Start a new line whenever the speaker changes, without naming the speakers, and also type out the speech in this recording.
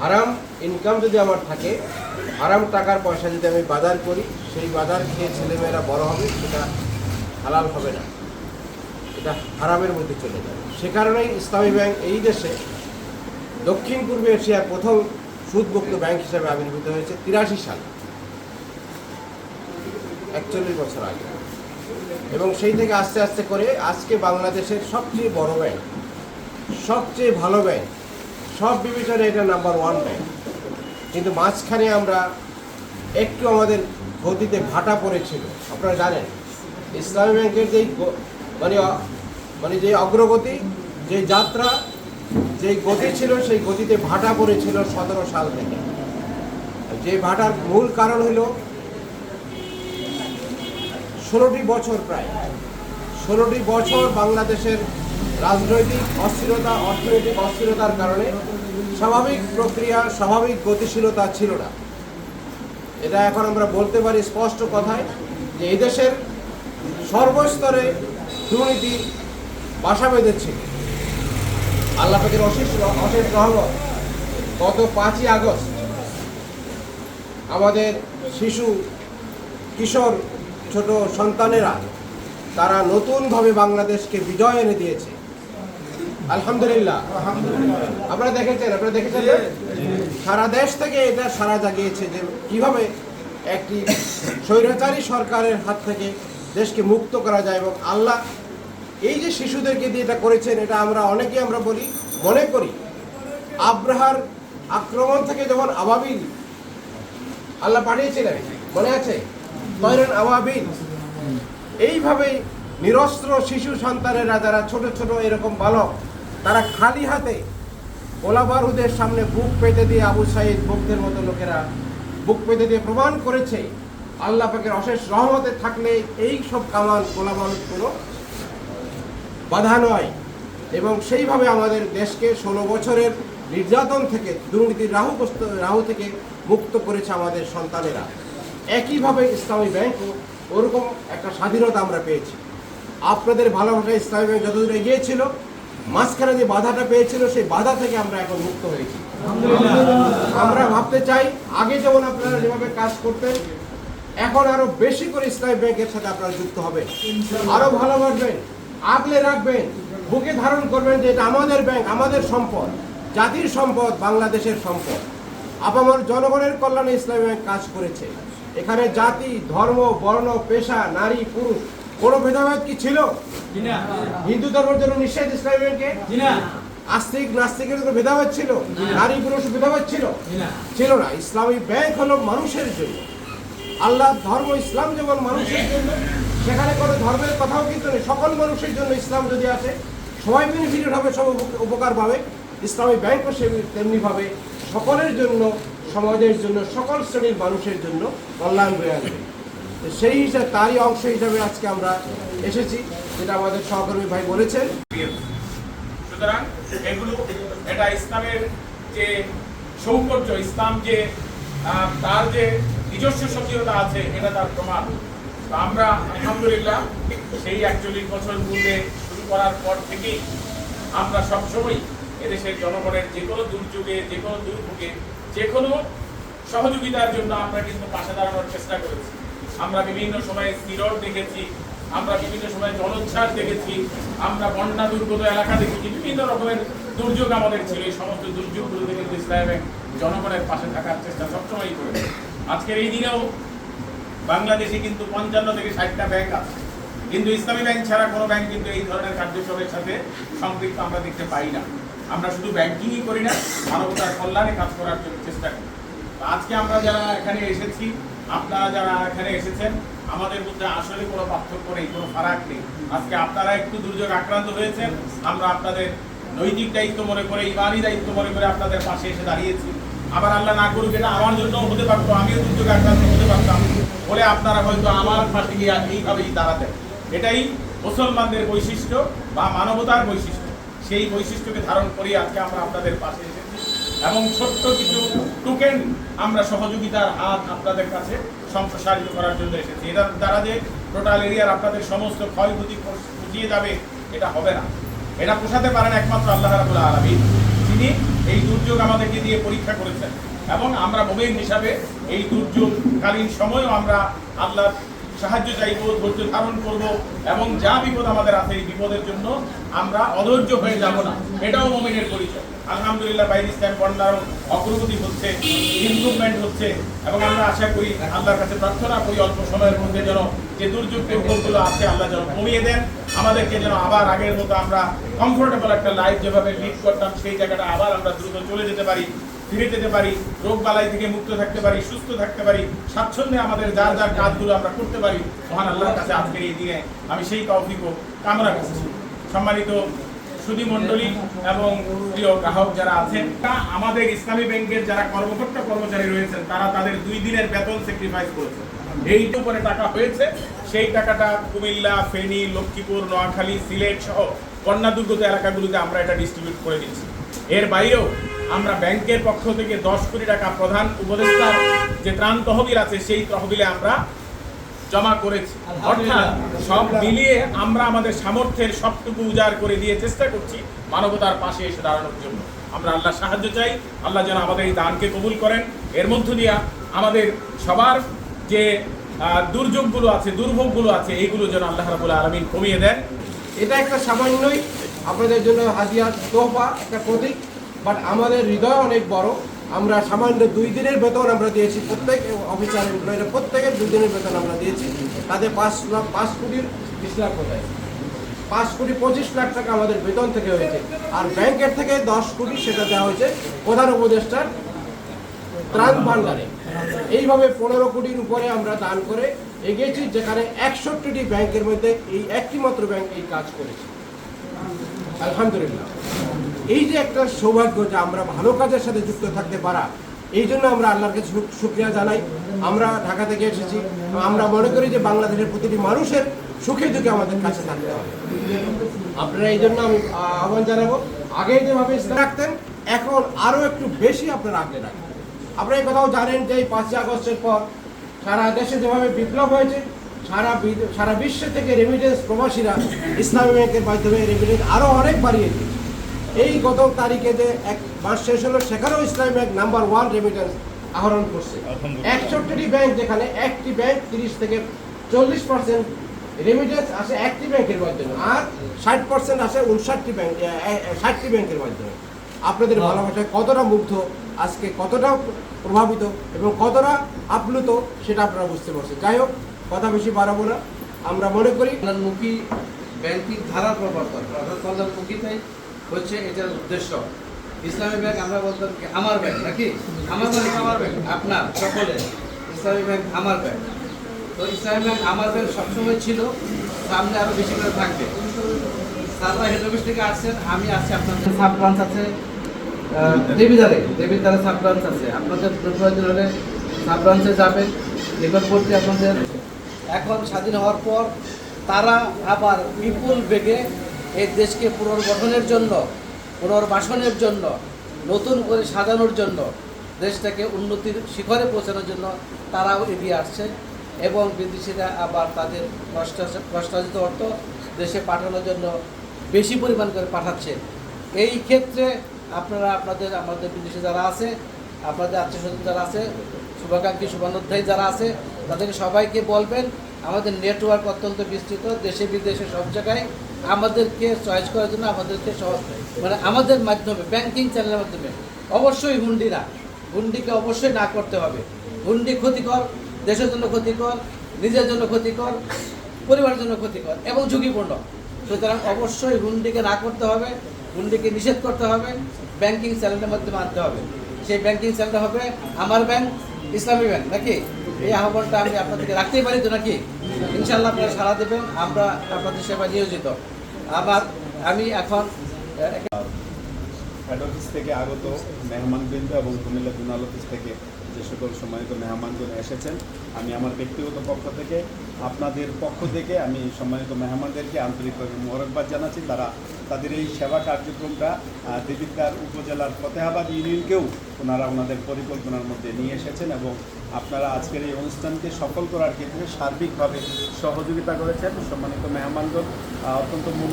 হারাম ইনকাম যদি আমার থাকে, হারাম টাকার পয়সা যদি আমি বাজার করি, সেই বাজার খেয়ে ছেলেমেয়েরা বড় হবে, সেটা হালাল হবে না। এটা হারামের মধ্যে চলে যাবে সে কারণেই ইসলামী ব্যাংক এই দেশে দক্ষিণ পূর্ব এশিয়ার প্রথম সুদমুক্ত ব্যাংক হিসাবে আবির্ভূত হয়েছে তিরাশি সাল, একচল্লিশ বছর আগে। এবং সেই থেকে আস্তে আস্তে করে আজকে বাংলাদেশের সবচেয়ে বড় ব্যাংক, সবচেয়ে ভালো ব্যাংক সব বিবেচনায় এটা নাম্বার ওয়ান ব্যাংক কিন্তু মাঝখানে আমরা একটু আমাদের গতিতে ভাটা পড়েছিল। আপনারা জানেন, ইসলামী ব্যাংকের যেই মানে মানে যে অগ্রগতি, যে যাত্রা যে গতি ছিল, সেই গতিতে ভাটা পড়েছিল সতেরো সাল থেকে। যে ভাটার মূল কারণ হলো ষোলোটি বছর প্রায়। ষোলোটি বছর বাংলাদেশের রাজনৈতিক অস্থিরতা, অর্থনৈতিক অস্থিরতার কারণে স্বাভাবিক প্রক্রিয়া, স্বাভাবিক গতিশীলতা ছিল না। এটা এখন আমরা বলতে পারি স্পষ্ট কথায় যে এই দেশের সর্বস্তরে দুর্নীতি বাসা বেঁধেছিল আল্লাহ পাকের অশেষ অশেষ রহমত, গত পাঁচই আগস্ট আমাদের শিশু, কিশোর, ছোট সন্তানেরা তারা নতুনভাবে বাংলাদেশকে বিজয় এনে দিয়েছে। আলহামদুলিল্লাহ। আপনারা দেখেছেন আপনারা দেখেছেন? সারা দেশ থেকে এটা সারা জাগিয়েছে যে কীভাবে একটি স্বৈরাচারী সরকারের হাত থেকে দেশকে মুক্ত করা যায় এবং আল্লাহ এই যে শিশুদেরকে দিয়ে এটা করেছেন, এটা আমরা অনেকেই আমরা বলি, মনে করি, আব্রাহার আক্রমণ থেকে যখন আবাবিল আল্লাহ পাঠিয়েছিলেন, মনে আছে? তৈরেন আওয়াবিল এইভাবে নিরস্ত্র শিশু সন্তানেরা, যারা ছোট ছোট এরকম বালক তারা খালি হাতে গোলা বারুদের সামনে বুক পেতে দিয়ে আবু সাইদ ভক্তের মতো লোকেরা বুক পেতে দিয়ে প্রমাণ করেছে, আল্লাহ পাকের অশেষ রহমতে থাকলে এই সব কামান গোলা বারুদ কোনো বাধা নয়। এবং সেইভাবে আমাদের দেশকে ষোলো বছরের নির্যাতন থেকে, দুর্নীতির রাহুগ্রস্ত রাহু থেকে মুক্ত করেছে আমাদের সন্তানেরা। একইভাবে ইসলামী ব্যাংকও ওরকম একটা স্বাধীনতা আমরা পেয়েছি। আপনাদের ভালোবাসা ইসলামী ব্যাংক যতদূর এগিয়েছিল মাঝখানে যে বাধাটা পেয়েছিল, সেই বাধা থেকে আমরা এখন মুক্ত হয়েছি। আমরা ভাবতে চাই, আগে যেমন আপনারা যেভাবে কাজ করতেন, এখন আরও বেশি করে ইসলামী ব্যাংকের সাথে আপনারা যুক্ত হবে আরও ভালোবাসবেন আগলে রাখবেন, বুকে ধারণ করবেন যে এটা আমাদের ব্যাংক আমাদের সম্পদ, জাতির সম্পদ, বাংলাদেশের সম্পদ। আপামর জনগণের কল্যাণে ইসলামী ব্যাংক কাজ করেছে। এখানে জাতি, ধর্ম, বর্ণ, পেশা, নারী, পুরুষ কোনো ভেদাভেদ কি ছিল? হিন্দু ধর্মের জন্য নিষেধ ইসলামী ব্যাংকে আস্তিক নাস্তিকের কোনো ভেদাভেদ ছিল? নারী পুরুষ ভেদাভেদ ছিল? ছিল না। ইসলামী ব্যাংক হলো মানুষের জন্য। আল্লাহ ধর্ম ইসলাম যেমন মানুষের জন্য সেখানে কোনো ধর্মের কথাও কিন্তু নেই। সকল মানুষের জন্য ইসলাম যদি আসে সবাই বেনিফিটেড হবে সব উপকার পাবে। ইসলামী ব্যাংকও সে তেমনিভাবে সকলের জন্য সমাজের জন্য সকল শ্রেণির মানুষের জন্য কল্যাণ হয়ে আসবে। সেই হিসাবে, তারই অংশ হিসাবে আজকে আমরা এসেছি, যেটা আমাদের সহকর্মী ভাই বলেছেন।
সুতরাং এগুলো, এটা ইসলামের যে সৌন্দর্য, ইসলাম যে তার যে নিজস্ব সক্রিয়তা আছে, এটা তার প্রমাণ। আমরা, আলহামদুলিল্লাহ, সেই একচল্লিশ বছর পূর্বে শুরু করার পর থেকেই আমরা সবসময় এদেশের জনগণের যে কোনো দুর্যোগে, যে কোনো দুর্ভোগে, যে কোনো সহযোগিতার জন্য আমরা কিন্তু পাশে দাঁড়ানোর চেষ্টা করেছি। আমরা বিভিন্ন সময়ে স্থিরর দেখেছি, আমরা বিভিন্ন সময় জলোচ্ছ্বাস দেখেছি, আমরা বন্যা দুর্গত এলাকা দেখেছি, বিভিন্ন রকমের দুর্যোগ আমাদের ছিল। এই সমস্ত দুর্যোগগুলো থেকে ইসলাম জনগণের পাশে থাকার চেষ্টা সবসময়ই করেছে আজকের এই দিনেও বাংলাদেশে কিন্তু পঞ্চান্ন থেকে ষাটটা ব্যাংক আছে। কিন্তু ইসলামী ব্যাংক ছাড়া কোনো ব্যাংক কিন্তু এই ধরনের কার্যক্রমের সাথে সম্পৃক্ত আমরা দেখতে পাই না। আমরা শুধু ব্যাংকিংই করি না, মানবতার কল্যাণে কাজ করার জন্য চেষ্টা করি। আজকে আমরা যারা এখানে এসেছি আপনারা যারা এখানে এসেছেন, আমাদের মধ্যে আসলে কোনো পার্থক্য নেই, কোনো ফারাক নেই। আজকে আপনারা একটু দুর্যোগ আক্রান্ত হয়েছেন, আমরা আপনাদের নৈতিক দায়িত্ব মনে করে, ইমানি দায়িত্ব মনে করে আপনাদের পাশে এসে দাঁড়িয়েছি। আবার আল্লাহ না করুক, এটা আমার জন্য হতে পারতো, আমিও দুর্যোগ আক্রান্ত হতে পারতাম। বলে আপনারা হয়তো আমার পাশে গিয়ে এইভাবেই দাঁড়াতেন। এটাই মুসলমানদের বৈশিষ্ট্য বা মানবতার বৈশিষ্ট্য। সেই বৈশিষ্ট্যকে ধারণ করে আজকে আমরা আপনাদের পাশে এসেছি এবং ছোট্ট কিছু টোকেন আমরা সহযোগিতার হাত আপনাদের কাছে সম্প্রসারিত করার জন্য এসেছি। এটার দ্বারা যে টোটাল এরিয়ার আপনাদের সমস্ত ক্ষয়ক্ষতি পুষিয়ে যাবে, এটা হবে না। এটা পোষাতে পারেন একমাত্র আল্লাহ রাবুল আলমী তিনি এই দুর্যোগ আমাদেরকে দিয়ে পরীক্ষা করেছেন। এবং আমরা মোমেন হিসাবে এই দুর্যোগকালীন সময়ও আমরা আল্লাহ সাহায্য চাইব, ধৈর্য ধারণ করব এবং যা বিপদ আমাদের আছে এই বিপদের জন্য আমরা অধৈর্য হয়ে যাব না। এটাও মোমেনের পরিচয়। আলহামদুলিল্লাহ বাইরে ইসলাম বন্যার অগ্রগতি হচ্ছে ইমপ্রুভমেন্ট হচ্ছে এবং আমরা আশা করি আল্লাহর কাছে প্রার্থনা করি অল্প সময়ের মধ্যে যেন যে দুর্যোগের বিপদগুলো আছে আল্লাহ যেন কমিয়ে দেন। আমাদেরকে যেন আবার আগের মতো আমরা কমফোর্টেবল একটা লাইফ যেভাবে লিড করতাম, সেই জায়গাটা আবার আমরা দ্রুত চলে যেতে পারি। ফিরে যেতে পারি রোগ বালাই থেকে মুক্ত থাকতে পারি, সুস্থ থাকতে পারি, স্বাচ্ছন্দ্যে আমাদের যার যার কাজগুলো আমরা করতে পারি, মহান আল্লাহর কাছে আজকের এই দিনে আমি সেই তৌফিকও কামনা করছি। সম্মানিত সুধী মণ্ডলী এবং প্রিয় গ্রাহক যারা আছেন, তা আমাদের ইসলামী ব্যাংকের যারা কর্মকর্তা কর্মচারী রয়েছেন, তারা তাদের দুই দিনের বেতন স্যাক্রিফাইস করেছে। এইটা উপরে টাকা হয়েছে, সেই টাকাটা কুমিল্লা, ফেনী, লক্ষ্মীপুর, নোয়াখালী, সিলেট সহ বন্যা দুর্গত এলাকাগুলোতে আমরা এটা ডিস্ট্রিবিউট করে দিচ্ছি। এর বাইরেও আমরা ব্যাংকের পক্ষ থেকে দশ কোটি টাকা প্রধান উপদেষ্টার যে ত্রাণ তহবিল আছে সেই তহবিলে আমরা জমা করেছি। অর্থাৎ সব মিলিয়ে আমরা আমাদের সামর্থ্যের সবটুকু উজাড় করে দিয়ে চেষ্টা করছি মানবতার পাশে এসে দাঁড়ানোর জন্য। আমরা আল্লাহ সাহায্য চাই। আল্লাহ যেন আমাদের এই দানকে কবুল করেন। এর মধ্য দিয়া আমাদের সবার যে দুর্যোগগুলো আছে দুর্ভোগগুলো আছে এইগুলো যেন আল্লাহ রাবুল আলমিন কমিয়ে দেন।
এটা একটা সামান্যই আপনাদের জন্য হাজিয়ার তোহফা একটা প্রতীক। বাট আমাদের হৃদয় অনেক বড়। আমরা সামান্য দুই দিনের বেতন আমরা দিয়েছি প্রত্যেক অফিসার এমপ্লয়িরা প্রত্যেকের দুই দিনের বেতন আমরা দিয়েছি। তাদের পাঁচ লাখ পাঁচ কোটির বিশ লাখ কোথায়? পাঁচ কোটি পঁচিশ লাখ টাকা আমাদের বেতন থেকে হয়েছে। আর ব্যাংকের থেকে দশ কোটি সেটা দেওয়া হয়েছে প্রধান উপদেষ্টার ত্রাণ ভান্ডারে এইভাবে পনেরো কোটির উপরে আমরা দান করে এগিয়েছি, যেখানে একষট্টিটি ব্যাংকের মধ্যে এই একটি মাত্র ব্যাংক এই কাজ করেছে। আলহামদুলিল্লাহ। এই যে একটা সৌভাগ্য যে আমরা ভালো কাজের সাথে যুক্ত থাকতে পারা, এই জন্য আমরা আল্লাহর কাছে শুক্রিয়া জানাই। আমরা ঢাকা থেকে এসেছি। আমরা মনে করি যে বাংলাদেশের প্রতিটি মানুষের সুখে দুঃখে আমাদের কাছে থাকতে হবে। আপনারা এই জন্য আমি আহ্বান জানাব। আগে যেভাবে রাখতেন, এখন আরও একটু বেশি আপনারা আগলে রাখেন আপনারা এই কথাও জানেন যে এই পাঁচই আগস্টের পর সারা দেশে যেভাবে বিপ্লব হয়েছে, সারা সারা বিশ্ব থেকে রেমিটেন্স প্রবাসীরা ইসলামী ব্যাংকের মাধ্যমে রেমিটেন্স আরও অনেক বাড়িয়ে দিয়েছে। এই গত তারিখে যে এক মাস শেষ হলো সেখানেও ইসলামী ব্যাংক নাম্বার ওয়ান রেমিটেন্স আহরণ করছে। একষট্টিটি ব্যাংক যেখানে একটি ব্যাংক তিরিশ থেকে চল্লিশ পার্সেন্ট রেমিটেন্স আসে একটি ব্যাংকের মাধ্যমে আর ষাট পার্সেন্ট আসে উনষাটটি ব্যাংক ষাটটি ব্যাংকের মাধ্যমে। আপনাদের ভালোবাসায় কতটা মুগ্ধ আজকে কতটা প্রভাবিত এবং কতটা আপ্লুত সেটা আপনারা বুঝতে পারছেন। যাই হোক কথা বেশি বাড়াবো না। আমরা মনে করি
কল্যাণমুখী ব্যাংকিং ধারার প্রবর্তন কল্যাণমুখীটাই হচ্ছে এটার উদ্দেশ্য। ইসলামী ব্যাংক আমরা বলতাম কি, আমার ব্যাংক নাকি? আমার ব্যাংক আমার ব্যাংক? আপনার সকলে ইসলামী ব্যাংক আমার ব্যাংক। তো ইসলামী ব্যাংক আমার ব্যাংক সবসময় ছিল, সামনে আরও বেশি করে থাকবে। স্যাররা হেড অফিস থেকে আসছেন, আমি আছি আপনাদের সাব ব্রাঞ্চ আছে দেবিদারে। দেবিদারে সাব ব্রাঞ্চ আছে। আপনাদের প্রয়োজন হলে সাব ব্রাঞ্চে যাবেন নিকটবর্তী আপনাদের। এখন স্বাধীন হওয়ার পর তারা আবার বিপুল বেগে এই দেশকে পুনর্গঠনের জন্য, পুনর্বাসনের জন্য, নতুন করে সাজানোর জন্য, দেশটাকে উন্নতির শিখরে পৌঁছানোর জন্য তারাও এগিয়ে আসছে এবং বিদেশিরা আবার তাদের কষ্টার্জিত অর্থ দেশে পাঠানোর জন্য বেশি পরিমাণ করে পাঠাচ্ছে। এই ক্ষেত্রে আপনারা, আপনাদের, আমাদের বিদেশে যারা আছে, আপনাদের আত্মীয় স্বজন যারা আছে, শুভাকাঙ্ক্ষী, শুভানুধ্যায়ী যারা আছে, তাদেরকে সবাইকে বলবেন, আমাদের নেটওয়ার্ক অত্যন্ত বিস্তৃত দেশে বিদেশে সব জায়গায় আমাদেরকে চয়েস করার জন্য আমাদেরকে সহজ মানে আমাদের মাধ্যমে ব্যাংকিং চ্যানেলের মাধ্যমে। অবশ্যই হুন্ডি না হুন্ডিকে অবশ্যই না করতে হবে। হুন্ডি ক্ষতিকর, দেশের জন্য ক্ষতিকর, নিজের জন্য ক্ষতিকর, পরিবারের জন্য ক্ষতিকর এবং ঝুঁকিপূর্ণ। সুতরাং অবশ্যই হুন্ডিকে না করতে হবে, হুন্ডিকে নিষেধ করতে হবে ব্যাংকিং চ্যানেলের মাধ্যমে আনতে হবে। সেই ব্যাংকিং চ্যানেলটা হবে আমার ব্যাংক ইসলামী ব্যাংক নাকি? এই আহ্বানটা আমি আপনাদেরকে রাখতেই পারি তো নাকি? ইনশাল্লাহ আপনারা সারা দেবেন, আমরা আপনাদের সেবা নিয়োজিত। আবার আমি এখন
হেড অফিস থেকে আগত মেহমানবৃন্দ এবং কুমিল্লা দুনাল অফিস থেকে যে সকল সম্মানিত মেহমানগণ এসেছেন। আমি আমার ব্যক্তিগত পক্ষ থেকে, আপনাদের পক্ষ থেকে আমি সম্মানিত মেহমানদেরকে আন্তরিকভাবে মোবারকবাদ জানাচ্ছি। তারা তাদের এই সেবা কার্যক্রমটা দেবিদ্বার উপজেলার ফতেহাবাদ ইউনিয়নকেও ওনারা ওনাদের পরিকল্পনার মধ্যে নিয়ে এসেছেন এবং আপনারা আজকের এই অনুষ্ঠানকে সফল করার ক্ষেত্রে সার্বিকভাবে সহযোগিতা করেছেন। সম্মানিত মেহমানগণ অত্যন্ত মূল্য